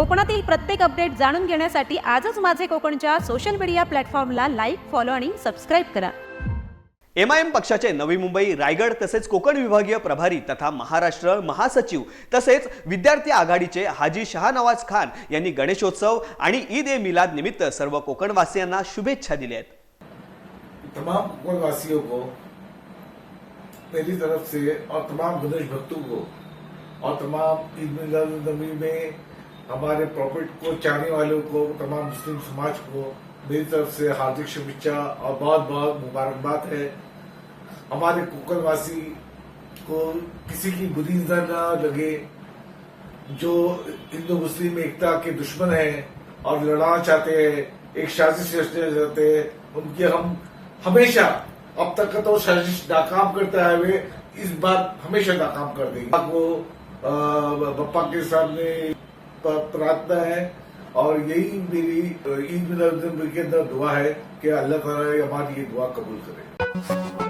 कोकणातील प्रत्येक अपडेट जाणून घेण्यासाठी आजच माझे कोकणच्या सोशल मीडिया प्लॅटफॉर्मला लाईक फॉलो आणि सबस्क्राईब करा. एम आय एम पक्षाचे नवी मुंबई रायगड तसेच कोकण विभागीय प्रभारी तथा महाराष्ट्र महासचिव तसेच विद्यार्थी आघाडीचे हाजी शहानवाज खान यांनी गणेशोत्सव आणि ईद ए मिलाद निमित्त सर्व कोकणवासियांना शुभेच्छा दिल्या आहेत. तमाम को मेरी तरफ से और तमाम गणेश भक्तों को और तमाम ईद मिलाद नबी में हमारे प्रॉफिट को चाहने वालों को तमाम मुस्लिम समाज को मेरी तरफ़ से हार्दिक शुभेच्छा और बहुत बहुत मुबारकबाद है। हमारे कोकणवासी को किसी की बुरी नज़र न लगे जो हिंदू मुस्लिम एकता के दुश्मन हैं और लड़ाना चाहते हैं एक साजिश रचना चाहते हैं उनके हम हमेशा अब तक का तो साजिश नाकाम करते आए हुए इस बार हमेशा नाकाम कर देंगे। अ, बप्पा के सामने प्रार्थना है और यही मेरी ईद मिलाद के अंदर दुआ है कि अल्लाह ताला हमारी ये दुआ कबूल करे।